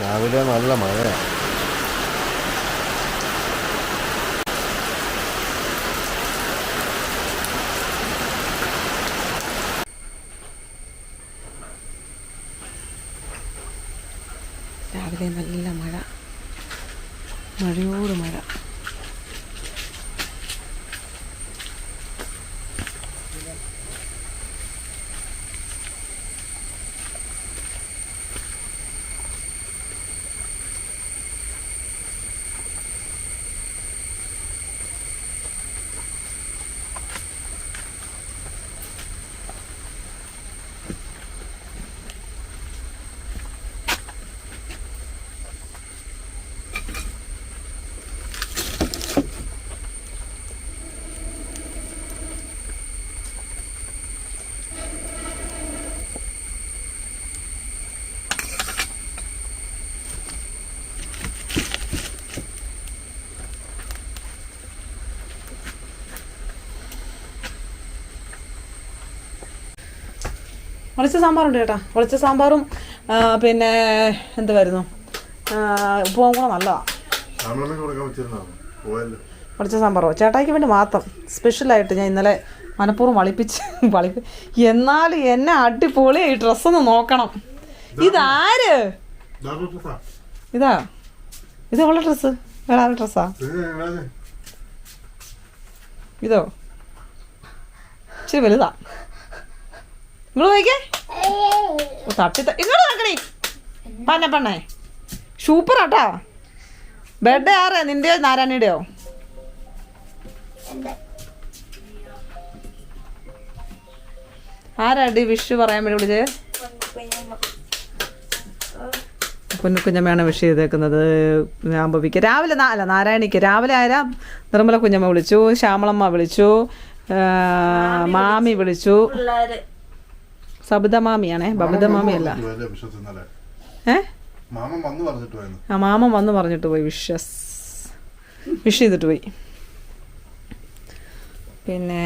രാവിലെ നല്ല മഴയാണ് രാവിലെ നല്ല മഴ മഴയോട് മഴ ഒളിച്ച സാമ്പാറുണ്ട് ചേട്ടാ ഒളിച്ച സാമ്പാറും പിന്നെ പിന്നെ വരുന്നു ഉപ്പും കൂടെ നല്ലതാണ് ഒളിച്ച സാമ്പാറോ? ചേട്ടായിക്ക് വേണ്ടി മാത്രം. സ്പെഷ്യലായിട്ട് ഞാൻ ഇന്നലെ മനഃപൂർവം വളിപ്പിച്ച് വളിപ്പി എന്നാൽ എന്നെ അടിപൊളി ഈ ഡ്രസ്സൊന്ന് നോക്കണം. ഇതാര്? ഇതാ ഇത്. അവളുടെ ഡ്രസ്സ് വേറെ ആരുടെ ഡ്രസ്സാ ഇതോ. ഇച്ചിരി വലുതാ. ഇങ്ങോട്ട് നോക്കിക്കേ ഓ, തട്ടി ഇങ്ങോട്ട് നോക്കണേ. പന്നെ പെണ്ണേ സൂപ്പർ ആട്ടാ ബെഡ് ആരെ നിന്റെയോ നാരായണിയുടെയോ ആരാടി വിഷു പറയാൻ വേണ്ടി വിളിച്ചേ കുഞ്ഞക്കുഞ്ഞമ്മയാണ് വിഷ് ചെയ്തേക്കുന്നത്. ആമ്പവിക്ക് രാവിലെ അല്ല നാരായണിക്ക്. രാവിലെ ആരാ? നിർമ്മല കുഞ്ഞമ്മ വിളിച്ചു ശ്യാമളമ്മ വിളിച്ചു മാമി വിളിച്ചു. സബിത മാമിയാണേ ബബിത മാമിയല്ല. ഏ? മാമൻ വന്ന് പറഞ്ഞിട്ട് പോയിരുന്നു ആ മാമൻ വന്ന് പറഞ്ഞിട്ട് പോയി വിഷസ് വിഷ് ചെയ്തിട്ട് പോയി. പിന്നെ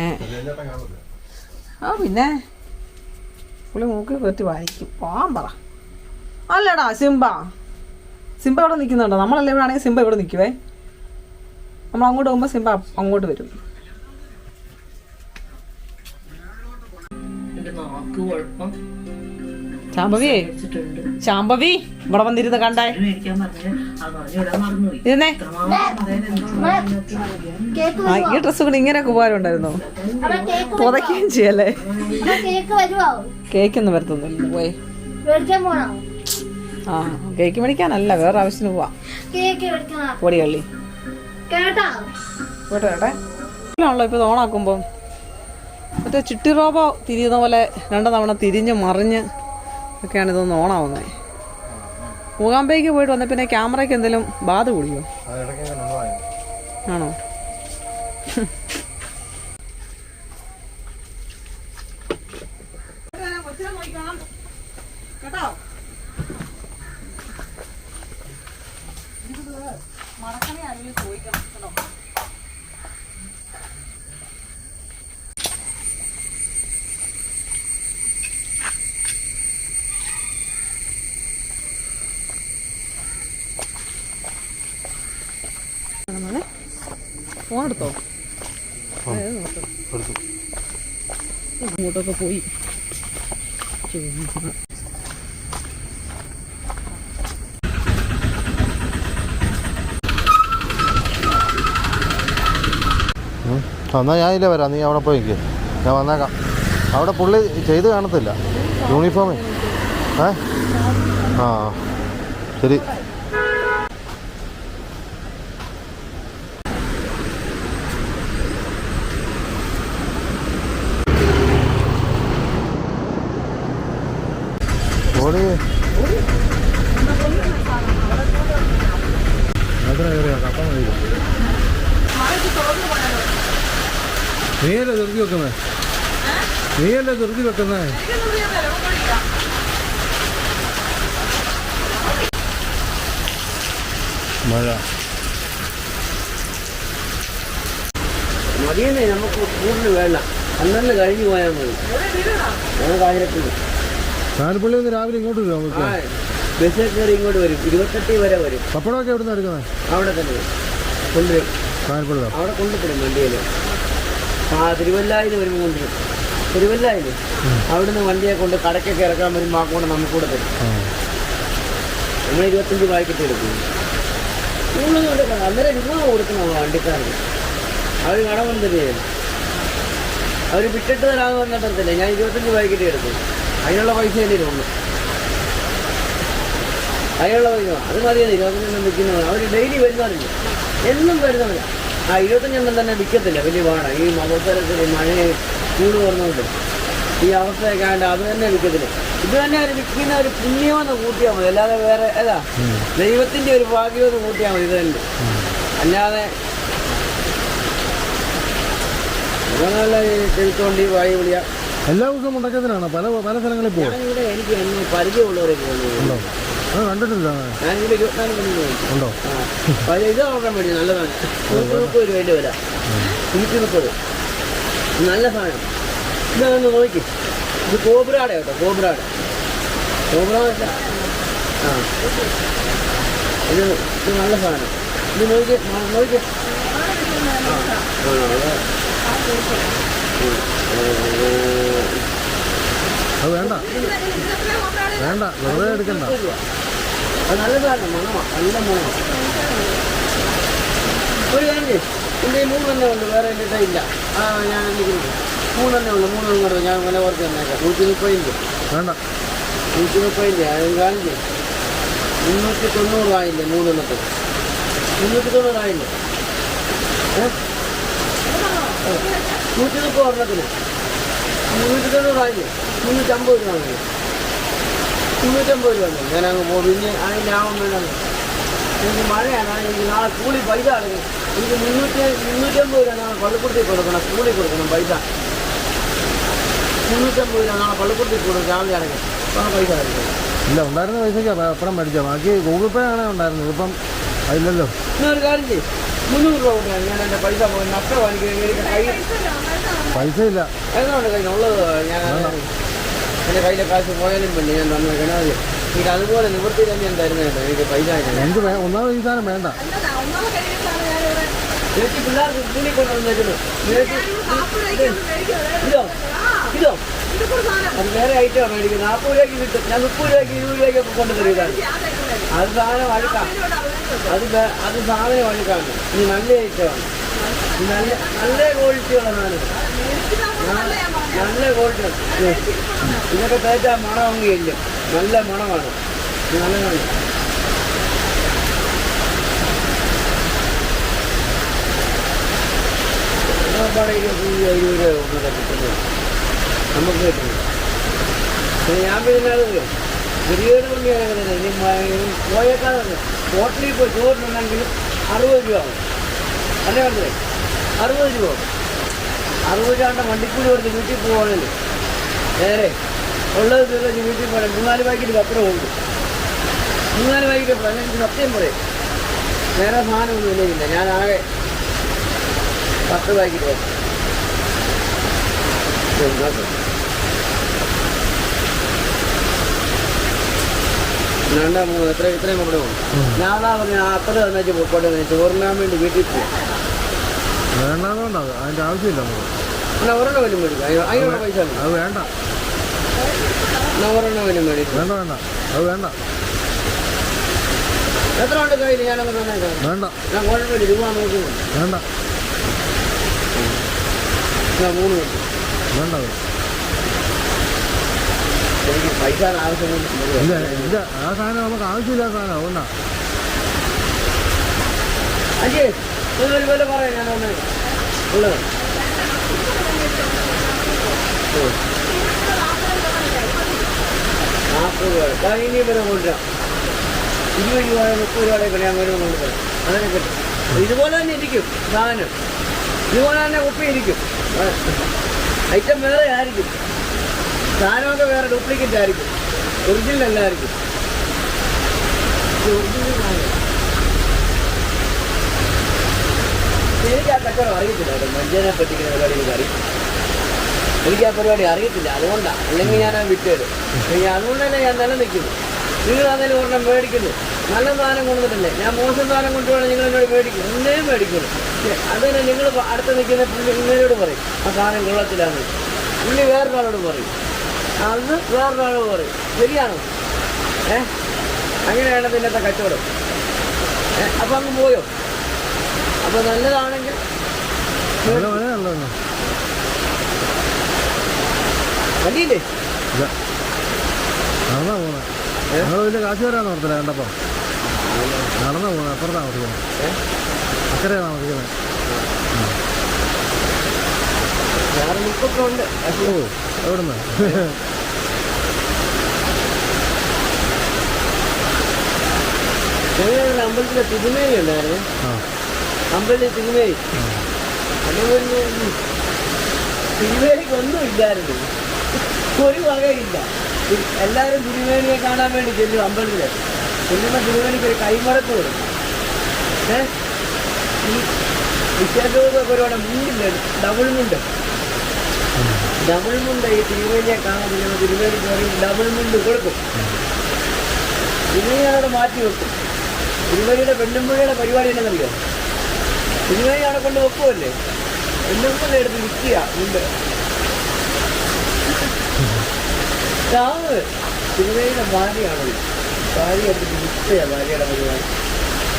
ആ പിന്നെ പുള്ളി മൂക്കി പറ്റി വായിക്കും. പോകാൻ പറ. അല്ലടാ സിംബ. സിംബ ഇവിടെ നിൽക്കുന്നുണ്ടോ നമ്മളല്ലേ ഇവിടെ ആണെങ്കിൽ സിംബ ഇവിടെ നിൽക്കുവേ. നമ്മൾ അങ്ങോട്ട് പോകുമ്പോൾ സിംബ അങ്ങോട്ട് വരും. നാക്ക് കുഴപ്പം ശാംഭവി ഇവിടെ വന്നിരുന്ന് കണ്ടേ ഇരുന്നേ. ഈ ഡ്രസ് കൂടി ഇങ്ങനെയൊക്കെ ഉപകാരമുണ്ടായിരുന്നോ പുതയ്ക്കുകയും ചെയ്യല്ലേ? കേക്ക് വരുത്തുന്നു കേക്ക് ഒന്നും വരത്തൊന്നുമില്ല. പോയി. ആ കേക്ക് മേടിക്കാനല്ല വേറെ ആവശ്യത്തിന് പോവാ. കേക്ക് കേട്ടോ? കേട്ടോ ഇപ്പൊ ഓണാക്കുമ്പോ. മറ്റേ ചിട്ടി റോബോ തിരിയുന്ന പോലെ രണ്ട് തവണ തിരിഞ്ഞ് മറിഞ്ഞ് ഒക്കെയാണ് ഇതൊന്ന് ഓണാവുന്നത് മൂകാമ്പേക്ക് പോയിട്ട് വന്ന പിന്നെ ക്യാമറയ്ക്ക് എന്തെങ്കിലും ബാധ കൂടിയോ? ആണോ? മറക്കണേ ഇങ്ങനെ ചോദിക്കണം. ആണോ ഫോൺ എടുത്തോ. അങ്ങോട്ടൊക്കെ പോയി. എന്നാ ഞാനില്ല വരാം. നീ അവിടെ പോയി ഞാൻ വന്നേക്കാം. അവിടെ പുള്ളി ചെയ്ത് കാണത്തില്ല. യൂണിഫോമേ. ഏ? ആ. ശരി. ഓടി നീയല്ലേ ധൃതി വെക്കുന്നേ? നീയല്ലേ ധൃതി വെക്കുന്നേ? മഴ. മതിയെന്നേ നമുക്ക് കൂടുതൽ വേണ്ട. അന്നന്ന് കഴിഞ്ഞു പോയാൽ മതി. നമുക്ക് ആയിരത്തിന് കാൽപ്പള്ളി ഒന്ന് രാവിലെ ഇങ്ങോട്ട് വരും നമുക്ക് ആ ബസ്സിൽ കയറി ഇങ്ങോട്ട് വരും. ഇരുപത്തെട്ട് വരെ വരും. പപ്പടമൊക്കെ എവിടെ നിന്ന് എടുക്കുന്നത് അവിടെ തന്നെ. കൊണ്ടുവരും. കായൽപ്പുഴ അവിടെ കൊണ്ടുപോയി വണ്ടിയിൽ. ആ തിരുവല്ലായിൽ വരുമ്പോൾ കൊണ്ടുവരും. തിരുവല്ലായിൽ അവിടുന്ന് വണ്ടിയെ കൊണ്ട് കടക്കൊക്കെ ഇറക്കാൻ വരുമ്പോൾ ആ കൂടെ നമുക്ക് കൂടെ തരും. നമ്മൾ ഇരുപത്തഞ്ച് വായിക്കിട്ട് എടുക്കും. സ്കൂളിൽ കൊടുക്കണം അന്നേരം രൂപ കൊടുക്കണം വണ്ടിക്കാർക്ക്. അവർ കടമൊന്നും തന്നെയാണ് അവർ വിട്ടിട്ട് തരാമെന്ന് പറഞ്ഞിട്ടില്ല ഞാൻ ഇരുപത്തഞ്ച് വായിക്കിട്ട് എടുത്തു അതിനുള്ള പൈസ അല്ലേ ഇരുപത് അതിനുള്ള പൈസ അത് മതിയല്ലോ ഇരുപത്തഞ്ചെണ്ണം വിൽക്കുന്നവർ അവർ ഡെയിലി വരുന്നവരില്ല? എന്നും വരുന്നവരില്ല ആ ഇരുപത്തഞ്ചെണ്ണം തന്നെ വിൽക്കത്തില്ല. വലിയ പാടാ. ഈ അവസരത്തിൽ മഴ ചൂട് വന്നുകൊണ്ട് ഈ അവസ്ഥയൊക്കെ ആയിട്ട് അത് തന്നെ വിൽക്കത്തില്ല. ഇത് തന്നെ അവർ വിൽക്കുന്ന ഒരു പുണ്യമെന്ന് കൂട്ടിയാൽ മതി. അല്ലാതെ വേറെ ഏതാ? ദൈവത്തിന്റെ ഒരു ഭാഗ്യമെന്ന് കൂട്ടിയാൽ മതി ഇത് തന്നെ. അല്ലാതെ അങ്ങനെയുള്ള കേൾക്കൊണ്ട് ഈ വായു വിളിയ. എല്ലാ ദിവസവും മുണ്ടക്കത്തിനാണ് പല പല സ്ഥലങ്ങളിൽ പോകും എനിക്ക് ഉണ്ടോ? അത് കണ്ടിട്ടില്ല. ഇത് നോക്കാൻ വേണ്ടി നല്ലതാണ്. നൂറ്റി മുപ്പത് രൂപ വില നൂറ്റി മുപ്പത് നല്ല സാധനം. ഇതൊന്ന് നോക്കി. ഇത് കോബ്രാടെ കേട്ടോ കോബ്രാടെ. കോബ്ര ആ. ഇത് ഇത് നല്ല സാധനം. ഇത് നോക്കി നോക്കി. അത് വേണ്ട. വേണ്ട. വെറുതെ എടുക്കണ്ട. നല്ലതാണ്. നല്ല സാധനം മണമാണ് നല്ല മണമാണ് ഒരു കാര്യം. എന്റെ മൂന്നെണ്ണേ വേറെ എന്റെ ഇല്ല. ആ ഞാൻ എനിക്ക് മൂന്നെണ്ണേ ഉള്ളൂ. മൂന്നെണ്ണം കൂടെ ഞാൻ വില കുറച്ച് തന്നേക്കാം നൂറ്റി മുപ്പതിന്റെ വേണ്ട. നൂറ്റി മുപ്പതിന്റെ അത് ചെയ്യ്. മുന്നൂറ്റി തൊണ്ണൂറായില്ലേ മൂന്നെണ്ണത്തിന്? മുന്നൂറ്റി തൊണ്ണൂറായില്ലേ ഏ. നൂറ്റി മുപ്പത് ഒരെണ്ണത്തിന് മുന്നൂറ്റി തൊണ്ണൂറായില്ലേ മുന്നൂറ്റമ്പത് രൂപ മുന്നൂറ്റമ്പത് രൂപ ഞാൻ അങ്ങ് പോകും. അതിന് ലാഭം വേണം. എനിക്ക് മഴയാണ്. എനിക്ക് നാളെ കൂലി പൈസ അടങ്ങി എനിക്ക് മുന്നൂറ്റി മുന്നൂറ്റമ്പത് രൂപ നാളെ പള്ളിക്കുടത്തിൽ കൊടുക്കണം. സ്കൂളിൽ കൊടുക്കണം പൈസ. മുന്നൂറ്റമ്പത് രൂപ നാളെ പള്ളിക്കുടത്തിൽ കൊടുക്കും രാവിലെ അടങ്ങി അപ്പം പൈസ അടയ്ക്കണം. ഇല്ല ഉണ്ടായിരുന്ന പൈസയ്ക്ക് അപ്പുറം മേടിച്ചോ. ബാക്കി ഗൂഗിൾ പേ ആണ് ഉണ്ടായിരുന്നത്. ഇപ്പം അതില്ലല്ലോ. ഒരു കാര്യം ചെയ്യും. മുന്നൂറ് രൂപ കൊണ്ടാണ് ഞാൻ എന്റെ പൈസ പോയി. നഷ്ടമാണ് എനിക്ക് എനിക്ക് കൈ പൈസ ഇല്ല ഏതാണ്ട് കയ്യിലുള്ളത് ഞാൻ എന്റെ കയ്യിലെ കാശ് പോയാലും വേണ്ടി ഞാൻ തന്നെ കിണാതെ എനിക്ക് അതുപോലെ നിവൃത്തി തന്നെ ഞാൻ തരുന്നേട്ടോ എനിക്ക് പൈസ എനിക്ക് ഒന്നാമത് ഈ സാധനം വേണ്ട. എനിക്ക് പിള്ളേർക്ക് സ്കൂളിൽ കൊണ്ടുവന്നേക്കുന്നു ഇതോ ഇതോ? അത് വേറെ ഐറ്റമാണ് മേടിക്കുന്നത്. നാൽപ്പത് രൂപയ്ക്ക് കിട്ടും. ഞാൻ മുപ്പത് രൂപയ്ക്ക് ഇരുപത് രൂപയ്ക്കൊക്കെ കൊണ്ടു തരും അത് സാധനം അഴുക്കാം. അത് അത് സാധനം വഴിക്കാണ് ഇത് നല്ല ഐറ്റമാണ് നല്ല നല്ല ക്വാളിറ്റിയുള്ള സാധനം. നല്ല ക്വാളിറ്റി ഇതൊക്കെ തേച്ചാൽ മണമെങ്കിലില്ല നല്ല മണമാണ്. നല്ല മണം. നമുക്ക് ഞാൻ പിന്നെ അത് ഗതികേട് കൊണ്ടാണ് ഇനി പോയേക്കാതെ ഹോട്ടലിൽ പോയി ചോറിനുണ്ടെങ്കിൽ അറുപത് രൂപ ആവും. അല്ലേ പറഞ്ഞേ അറുപത് രൂപ ആവും. അറുപത് രൂപ വണ്ടിക്കൂലി കൊടുത്ത് വീട്ടിൽ പോവാണെങ്കിൽ നേരെ. ഉള്ളത് തീർച്ച വീട്ടിൽ പോകണം. മൂന്നാൽ പാക്കറ്റ് പത്രം ഉണ്ട്. മൂന്നാൽ പാക്കറ്റ് എനിക്ക് സത്യം പറയും. വേറെ സാധനമൊന്നും ഇല്ല ഞാൻ ആകെ പത്ത് പാക്കറ്റ് പത്രം രണ്ടാ മൂന്ന് എത്ര ഇത്രയും കൂടെ പോകും ഞാനാ പറഞ്ഞ അത്ര തന്നെ പൊക്കോട്ടെ ചോറിനാൻ വേണ്ടി വീട്ടിൽ പോകും വേണ്ടാന്നുകൊണ്ടാണ് അതിന്റെ ആവശ്യമില്ല നമുക്ക്. എന്നാൽ ഒരെണ്ണം വരും മേടിക്കും. അതിന് അതിനുള്ള പൈസ അത് വേണ്ട. എന്നാൽ ഒരെണ്ണം വരും മേടിക്കും. വേണ്ട വേണ്ട. അത് വേണ്ട. എത്ര ഉണ്ട് കയ്യിൽ? ഞാനൊക്കെ തന്നേക്കാം. വേണ്ട. ഞാൻ കുഴപ്പമില്ല രൂപ നോക്കുന്നു വേണ്ട. ഞാൻ മൂന്ന് വേണ്ട. എനിക്ക് പൈസ ആവശ്യമില്ല ഇല്ല ആ സാധനം നമുക്ക് ആവശ്യമില്ല സാധനം അതുകൊണ്ടാ ഉള്ളത് ഇതുപോലെ തന്നെ ഇരിക്കും സാധനം ഇതുപോലെ തന്നെ കുപ്പി ഇരിക്കും ഐറ്റം വേറെ ആയിരിക്കും സാധനമൊക്കെ വേറെ ഡ്യൂപ്ലിക്കേറ്റ് ആയിരിക്കും. ഒറിജിനൽ അല്ലായിരിക്കും എനിക്ക് ആ കച്ചവടം അറിയത്തില്ല മഞ്ചേനെ പറ്റിക്കുന്ന പരിപാടി എനിക്ക് ആ പരിപാടി അറിയത്തില്ല. അതുകൊണ്ടാണ് അല്ലെങ്കിൽ ഞാൻ വിട്ടേരും എനിക്ക് അതുകൊണ്ട് തന്നെ ഞാൻ നിലനിൽക്കുന്നു. നിങ്ങൾ അതിന് ഒരെണ്ണം മേടിക്കുന്നു. നല്ല സാധനം കൊണ്ടുവന്നിട്ടില്ലേ? ഞാൻ മോശം സാധനം കൊണ്ടുപോകണം നിങ്ങൾ എന്നോട് മേടിക്കും. ഒന്നേ മേടിക്കുന്നു അത് തന്നെ നിങ്ങൾ അടുത്ത് നിൽക്കുന്ന പുള്ളി ഇങ്ങനെയോട് പറയും. ആ സാധനം കൊള്ളത്തിലാണ് പുള്ളി വേറൊരാളോട് പറയും. അന്ന് വേറൊരാൾ പറയും ശരിയാണോ ഏ? അങ്ങനെയാണ് പിന്നത്തെ കച്ചവടം. ഏ? അപ്പം അങ്ങ് പോയോ? അപ്പോൾ നല്ലതാണെങ്കിൽ വണ്ടിയില്ലേ? ഇല്ല. നടന്നാ പോകുന്നത് ഞങ്ങൾ വലിയ കാശ് വരാൻ ഓർത്തില്ല കണ്ടപ്പോ. നടന്നാ താമസിക്കുന്നത് മുപ്പൊക്കെ ഉണ്ട്. ഓ എവിടുന്ന്? ഞങ്ങളുടെ അമ്പലത്തിലെ തിരുമേനി ഉണ്ടായിരുന്നു. അമ്പലത്തിലെ തിരുമേനി. തിരുമേനിക്ക് ഒന്നും ഇല്ലായിരുന്നു. ഒരു വകയില്ല. എല്ലാവരും തിരുമേനിയെ കാണാൻ വേണ്ടി ചെല്ലും അമ്പലത്തിൽ. ചെല്ലുമ്പോൾ തിരുമേനിക്ക് ഒരു കൈമടക്ക് വരും ഏ? ഈ വിശേഷമൊക്കെ ഒരുപാട് മുണ്ടില്ല? ഡബിൾ മുണ്ട്. ഡബിൾ മുണ്ട് ഈ തിരുമേനിയെ കാണാൻ ചെല്ലുമ്പോൾ തിരുമേനിക്ക് പറയും ഡബിൾ മുണ്ട് കൊടുക്കും. തിരുമേനി അവിടെ മാറ്റി വെക്കും. തിരുമേനിയുടെ പെണ്ണുമ്പുഴയുടെ പരിപാടി എന്നറിയോ തിരുമേനി അവിടെ കൊണ്ട് വെക്കുമല്ലേ പെണ്ണുമ്പുഴ എടുത്ത് വിൽക്കുക ഉണ്ട്. ചാവ് തിരുമേനിയുടെ ഭാര്യയാണല്ലോ ഭാര്യ എടുത്തിട്ട് വിൽക്കുക ഭാര്യയുടെ പരിപാടി.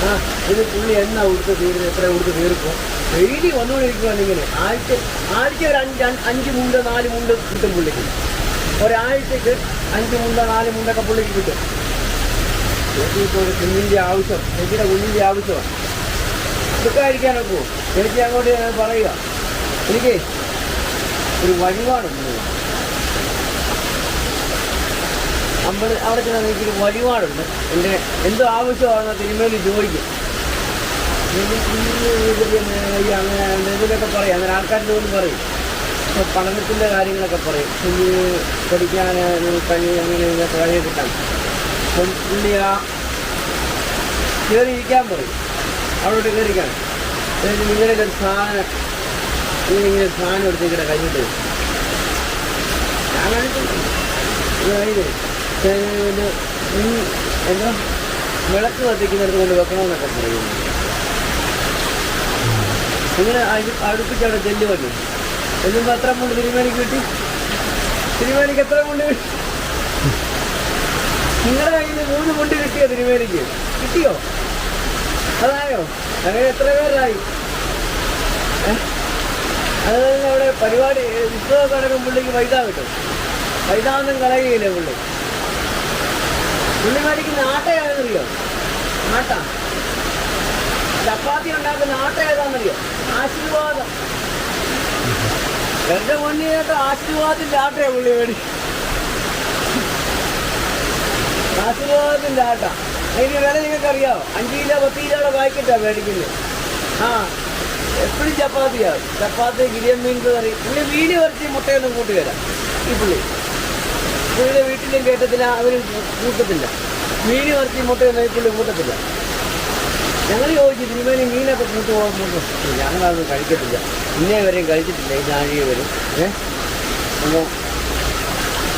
ആ ഇത് പുള്ളി എണ്ണ ഉടുത്ത് തീരുന്നത് എത്ര ഉടുത്ത് തീർക്കും ഡെയിലി വന്നുകൊണ്ടിരിക്കുകയാണ് ഇങ്ങനെ. ആഴ്ച ആഴ്ച ഒരു അഞ്ച് അഞ്ച് മുണ്ട് നാല് മുണ്ട് കിട്ടും പുള്ളിക്ക്. ഒരാഴ്ചക്ക് അഞ്ച് മുണ്ട് നാല് മുണ്ടൊക്കെ പുള്ളിക്ക് കിട്ടും. ചേച്ചിക്ക് ഒരു കുഞ്ഞിന്റെ ആവശ്യം ചേച്ചിയുടെ കുഞ്ഞിന്റെ ആവശ്യമാണ്. എടുക്കാതിരിക്കാനൊക്കെ ചേച്ചി അങ്ങോട്ട് പറയുക. എനിക്ക് ഒരു വഴിപാടുണ്ട് അമ്പല അവിടെ ചെന്നാൽ എനിക്കൊരു വഴിപാടുണ്ട് എന്റെ എന്തോ ആവശ്യമാണെന്ന് തിരുമേനി ചോദിക്കും. അങ്ങനെ എന്തെങ്കിലുമൊക്കെ പറയും. അങ്ങനെ ആൾക്കാരുടെ പോലും പറയും. ഇപ്പോൾ പഠനത്തിന്റെ കാര്യങ്ങളൊക്കെ പറയും. കുഞ്ഞ് പഠിക്കാൻ കഴിയും അങ്ങനെ കഴിവ് കിട്ടാൻ അപ്പം പുള്ളി ആ കയറിയിരിക്കാൻ പറയും അവിടോട്ട് കയറിക്കാൻ എന്നിട്ട് നിങ്ങളുടെ ഒരു സാധനം ഇങ്ങനെ ഇങ്ങനെ സാധനം എടുത്ത് ഇങ്ങനെ കഴിഞ്ഞിട്ട്. ഞാൻ കാണിച്ചിട്ടുണ്ട് ഇത് കഴിഞ്ഞ് പിന്നെ ഈ എന്താ വിളക്ക് കത്തിക്കുന്നിടത്ത് കൊണ്ട് വെക്കണമെന്നൊക്കെ പറയുന്നു. നിങ്ങൾ അടുപ്പിച്ച് അവിടെ വന്നു. ചെല്ലുമ്പോൾ എത്ര മുണ്ട് തിരുമേനിക്ക് കിട്ടി. തിരുമേനിക്ക് എത്ര മുണ്ട് നിങ്ങളുടെ മൂന്ന് മുണ്ട് കിട്ടിയോ തിരുമേനിക്ക്? കിട്ടിയോ? അതായോ? അങ്ങനെ എത്ര പേരായി? അതുപോലെ അവിടെ പരിപാടി വിശ്വാസം നടക്കും പുള്ളിക്ക് പൈസ കിട്ടും. ഒന്നും കളയുകയില്ല പുള്ളി. പുള്ളി മേടിക്കുന്ന ആട്ട ഏതാണെന്നറിയോ? ആട്ട ചപ്പാത്തി ഉണ്ടാക്കുന്ന ആട്ട ഏതാണെന്നറിയോ? ആശീർവാദം. എന്റെ മുന്നിലേക്ക് ആശീർവാദത്തിന്റെ ആട്ടയാ പുള്ളി മേടിക്കും ആശീർവാദത്തിന്റെ ആട്ട അതിന് വില നിങ്ങൾക്ക് അറിയാമോ അഞ്ച് കിലോ പത്ത് കിലോയുടെ പാക്കറ്റാണ് മേടിക്കുന്നത്. ആ എപ്പോഴും ചപ്പാത്തിയാണ് ചപ്പാത്തി ഗിരിയൻ മീൻ കറി. പുള്ളി മീൻ കുറച്ച് മുട്ടയൊന്നും കൂട്ടുകയില്ല. ഈ പുള്ളി. പുള്ളിയുടെ വീട്ടിലും കേട്ടത്തില്ല അവരും കൂട്ടത്തില്ല. മീൻ കുറച്ച് മുട്ടയൊന്നും ഈ പുള്ളി കൂട്ടത്തില്ല. ഞങ്ങൾ ചോദിച്ചു തിരുമേനി മീനൊക്കെ കൂട്ടു കൂട്ടും ഞങ്ങളതൊന്നും കഴിക്കത്തില്ല. ഇന്നേ വരെയും കഴിച്ചിട്ടില്ല. ഈ നാഴിക വരും ഏ? അപ്പോൾ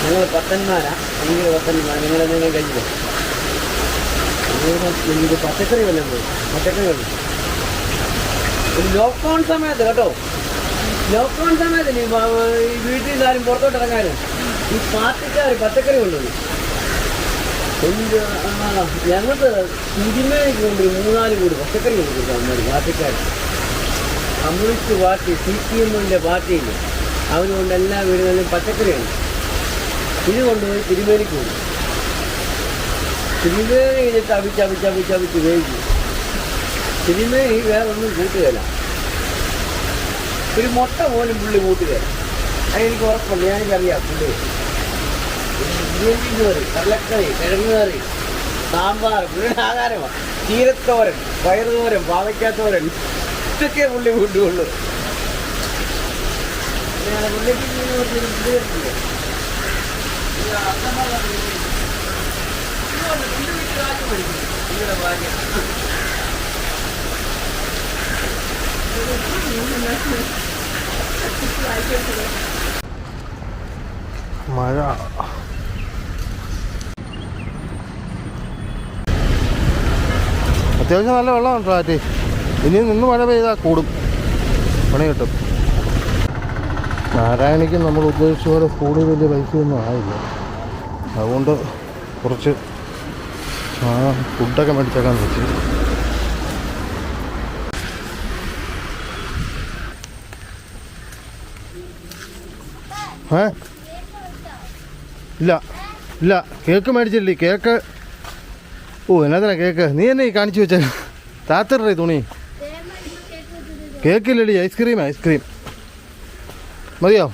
ഞങ്ങൾ പത്തന്മാരാ നിങ്ങൾ പത്തന്മാരാ നിങ്ങൾ എന്തെങ്കിലും കഴിച്ചില്ല ഇത് പച്ചക്കറി വല്ലതും പോയി പച്ചക്കറി വല്ലതും ഒരു ലോക്ക്ഡൗൺ സമയത്ത് കേട്ടോ. ലോക്ക്ഡൗൺ സമയത്ത് ഈ വീട്ടിൽ നിന്ന് ആരും പുറത്തോട്ട് ഇറങ്ങാനും. ഈ പാർട്ടിക്കാർ പച്ചക്കറി കൊണ്ടുവന്നു. എന്ത് ഞങ്ങൾക്ക് തിരുമേനിക്ക് കൊണ്ട് മൂന്നാൽ കൂടി പച്ചക്കറി കൊണ്ടുപോയി അമ്മ പാർട്ടിക്കാർ കമ്മ്യൂണിസ്റ്റ് പാർട്ടി സി പി എമ്മിന്റെ പാർട്ടിയിൽ അവനുകൊണ്ട് എല്ലാ വീടുകളിലും പച്ചക്കറിയുണ്ട്. ഇത് കൊണ്ടുപോയി തിരുമേനിക്ക് കൊണ്ടു തിരുമേനി ഇത് അവിച്ച് അവിച്ച് അവിച്ച് ചവിച്ച് വേവിച്ചു തിരുമേനി വേറെ ഒന്നും കൂട്ടുകയില്ല ഒരു മുട്ട പോലും പുള്ളി കൂട്ടുകയില്ല അതെനിക്ക് ഉറപ്പുണ്ട് ഞാനിക്കറിയാം പുള്ളി. ബിരിയാണി കറി കടലക്കറി കിഴങ്ങ് കറി സാമ്പാർ പുള്ളിയുടെ ആഹാരമാണ്. തീരത്തോരൻ പയറുതോരൻ പാവയ്ക്കാത്തോരൻ ഇതൊക്കെ പുള്ളി കൂട്ടുള്ളൂ പിന്നെ പുള്ളിക്ക് മഴ. അത്യാവശ്യം നല്ല വെള്ളമാണ് ട്രാറ്റി ഇനി നിന്ന് മഴ പെയ്താൽ കൂടും. പണി കിട്ടും. നാരായണിക്ക് നമ്മൾ ഉദ്ദേശിച്ച പോലെ കൂടുതൽ വലിയ പൈസയൊന്നും ആയില്ല. അതുകൊണ്ട് കുറച്ച് ഫുഡൊക്കെ മേടിച്ചേക്കാൻ വെച്ചു. ഏ? ഇല്ല ഇല്ല കേക്ക് മേടിച്ചില്ലേ കേക്ക് ഓ എന്നാ കേക്ക് നീ എന്നെ കാണിച്ചു വെച്ച. താത്തറേ തുണി. കേക്കില്ലടി ഐസ്ക്രീം ഐസ്ക്രീം. മതിയോ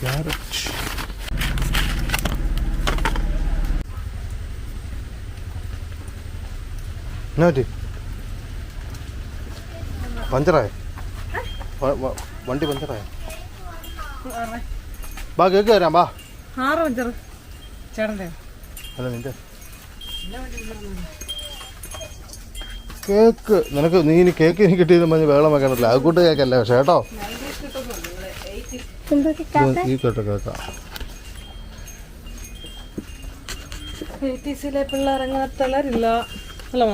ക്യാരറ്റ് എന്നാ പറ്റി പഞ്ചറായോ? വണ്ടി പഞ്ചറായോ? ബാ കേക്ക് തരാം ബാ. ആറ് പഞ്ചർ ചേട്ടന്റെ. അല്ല നിന്റെ കേക്ക് നിനക്ക് നീ ഇനി കേക്ക് എനിക്ക് കിട്ടിയത് പറഞ്ഞ് വേളം വെക്കണല്ലോ അത് കൂട്ട് കേക്കല്ലേ പക്ഷേ കേട്ടോ. ഈ കേട്ടോ കേക്കാം. പിള്ളേർ അങ്ങനെ പിള്ളേരങ്ങനത്തുള്ളവരില്ല അല്ല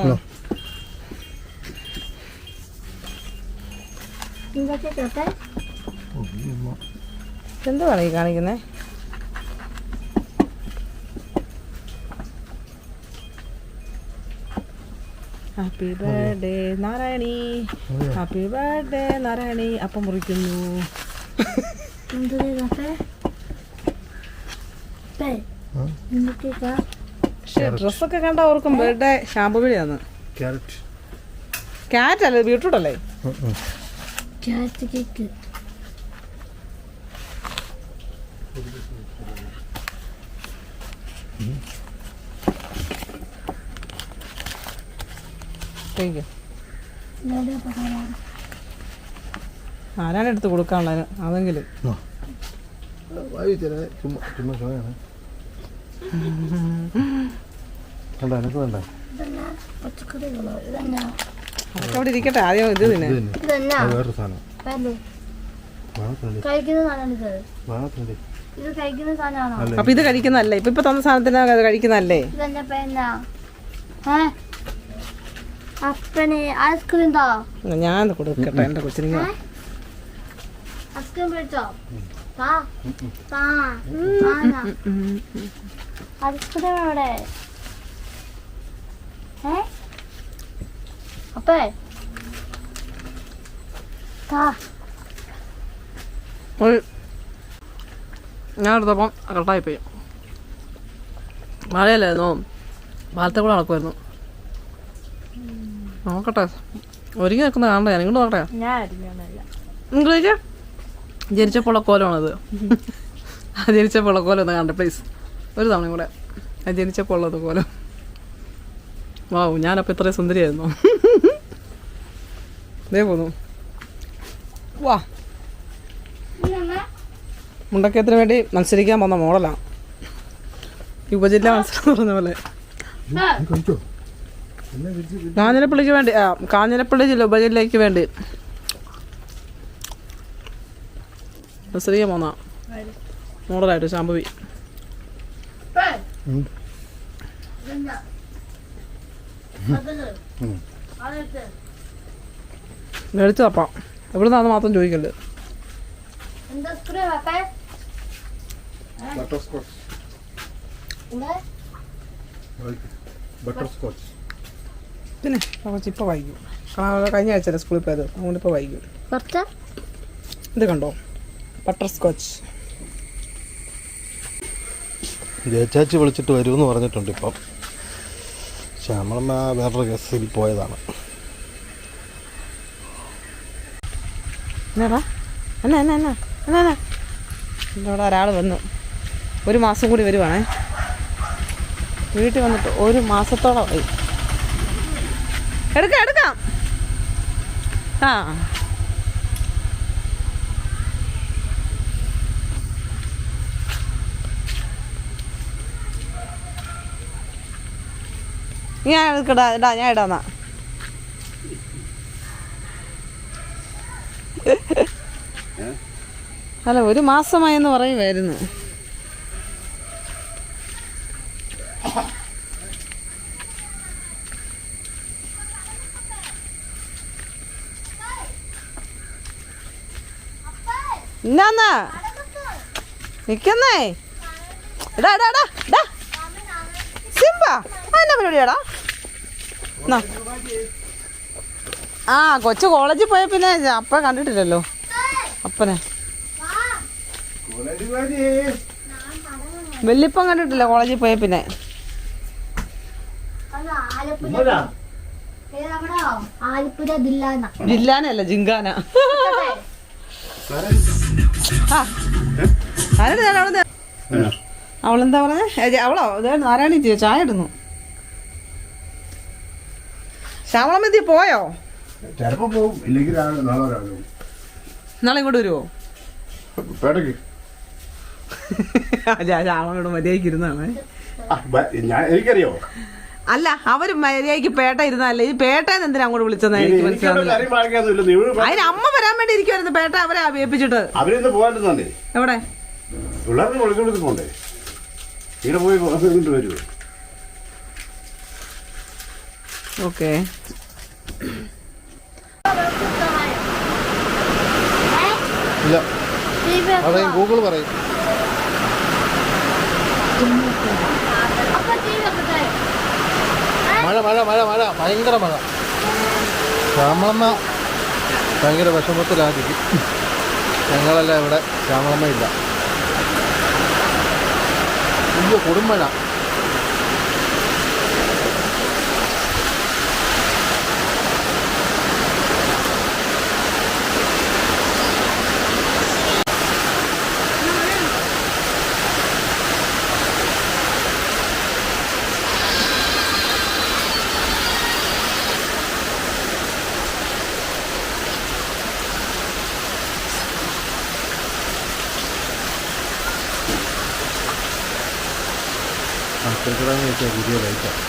എന്തുവാണ് ഈ കാണിക്കുന്നേ? Happy birthday Narayani. Happy birthday Narayani. അപ്പം മുറിക്കുന്നു. പക്ഷെ ഡ്രസ്സൊക്കെ കണ്ട ഓർക്കും ബർത്ത്ഡേ ഷാമ്പു വിളിയാന്ന് ക്യാരറ്റ് ക്യാറ്റ് അല്ലേ? ബീട്രൂട്ട് അല്ലേ? ക്യാരറ്റ് കേക്ക് ഇവിടെ പറയാം ആരാണ് എടുത്ത് കൊടുക്കാനുള്ളത്? അതെങ്കിലും. ചുമ്മാ ചുമ്മാ ചോയാണ് കണ്ട എനിക്ക് വേണ്ട. ഇതെന്നാ? പച്ചക്കറികളോ? ഇതെന്നാ? അതൊക്കെ അവിടെ ഇരിക്കട്ടെ ആദ്യം ഇത് തന്നെ. വേറൊരു സാധനം. അപ്പൊ ഇത് കഴിക്കുന്നല്ലേ ഇപ്പൊ ഇപ്പൊ തന്ന സാധനത്തിന് അത് ഏ? അപ്പനെ ഐസ്ക്രീം താ ഞാൻ കൊടുക്കട്ടെ എന്റെ കൊച്ചിന്? ഐസ്ക്രീം താ ഐസ്ക്രീം എവിടെ? ഏ? അപ്പേ. ഞാൻ എടുത്തപ്പം കട്ടായിപ്പോയി മഴയല്ലായിരുന്നോ? പാലത്തെ കൂടെ നടക്കുമായിരുന്നു നോക്കട്ടെ. ഒരുങ്ങി നിൽക്കുന്ന കാണണ്ടേ? ഞാൻ ഇങ്ങോട്ട് നോക്കട്ടെ ചോദിച്ചാ ജനിച്ചപ്പോൾ കോലമാണത്. ആ ജനിച്ചപ്പോൾ കോലം ഒന്ന് കാണട്ടെ പ്ലീസ് ഒരു തവണ കൂടെ. ആ ജനിച്ചപ്പോൾ ഉള്ളത് കോലം. വാവ് ഞാനപ്പോൾ ഇത്രയും സുന്ദരിയായിരുന്നു. ദേ പോന്നു. വാ. മുണ്ടക്കയത്തിന് വേണ്ടി മത്സരിക്കാൻ വന്ന മോഡലാണ് ഉപജില്ല മത്സരം പറഞ്ഞ പോലെ. കാഞ്ഞിരപ്പള്ളിക്ക് വേണ്ടി ആ കാഞ്ഞിരപ്പള്ളി ജില്ല ഉപജില്ലയ്ക്ക് വേണ്ടി മത്സരിക്കാൻ പോന്ന മോഡലായിട്ട് ശാമ്പവി ഉം. മേടിച്ചു തപ്പാം എവിടെ നിന്നാന്ന് മാത്രം ചോദിക്കല്ലേ എന്താ സ്ക്രീം അപ്പേ ബട്ടർ സ്കോച്ച് അത് ബട്ടർ സ്കോച്ച് പിന്നെ വൈകും. കാരണം കഴിഞ്ഞ ആഴ്ച സ്കൂളിൽ പോയത്? അതുകൊണ്ട് ഇപ്പോൾ വൈകും. കുറച്ച്? ഇത് കണ്ടോ? ബട്ടർ സ്കോച്ച് ജയച്ചാച്ചി വിളിച്ചിട്ട് വരുമെന്ന് പറഞ്ഞിട്ടുണ്ട് ഇപ്പം. ശ്യാമളമ്മ വേറൊരു കേസിൽ പോയതാണ്. എന്നാടാ? ഒരാൾ വന്നു ഒരു മാസം കൂടി വരുവാണേ. വീട്ടിൽ വന്നിട്ട് ഒരു മാസത്തോളമായി. എടുക്കാം എടുക്കാം. ആ. ഞാൻ എടുക്കടാ ഇടാ ഞാൻ ഇടാന്നാ. അല്ല ഒരു മാസമായെന്ന് പറയുമായിരുന്നു എന്നാന്നാ നിക്കുന്നേ? എടാ എടാ എടാ സിംബ എന്നാ പരിപാടിയാടാ. ആ കൊച്ചു കോളേജിൽ പോയ പിന്നെ അപ്പ കണ്ടിട്ടില്ലല്ലോ. അപ്പനെ. വെല്ലിപ്പം കണ്ടിട്ടില്ല കോളേജിൽ പോയ പിന്നെ. ജില്ലാനല്ല ജിങ്കാന. അവളെന്താ പറഞ്ഞേ? അവളോ? നാരായണി ചേച്ചി ചായ ഇടുന്നു. ശ്യാമളമെത്തി പോയോ? ചിലപ്പോ പോകും ഇല്ലെങ്കിൽ രാവിലെ നാളെ രാവിലെ നാളെ ഇങ്ങോട്ട് വരുമോ പേടക്ക്. ശ്യാമളോട് മര്യാദയ്ക്ക് ഇരുന്നാണ്. ഞാൻ എനിക്കറിയോ? അല്ല അവർ മര്യാദയ്ക്ക് പേട്ട ഇരുന്നല്ലേ ഈ പേട്ടയെന്ന് എന്തിനാ അങ്ങോട്ട് വിളിച്ചതെന്ന് എനിക്ക് മനസ്സിലാവുന്നില്ല. അതിന് അമ്മ വരാൻ വേണ്ടി ഇരിക്കുവായിരുന്നു. പേട്ട അവരെ വേപ്പിച്ചിട്ട് അവരിന്ന് എവിടെ? പിള്ളേർക്ക് വിളിച്ചോണ്ട് പോണ്ടേ? ഇവിടെ പോയി വരുമോ ഓക്കെ. ഇല്ല. പറയും ഗൂഗിൾ പറയും. മഴ മഴ മഴ മഴ. ഭയങ്കര മഴ. ശ്യാമളമ്മ ഭയങ്കര വിഷമത്തിലായിരിക്കും. ഞങ്ങളെല്ലാം ഇവിടെ ശ്യാമളമ്മ ഇല്ല അയ്യോ കൊടുമഴ ആ ചെറുക്കിടാന്ന് വെച്ചാൽ പുതിയ ലൈറ്റാണ്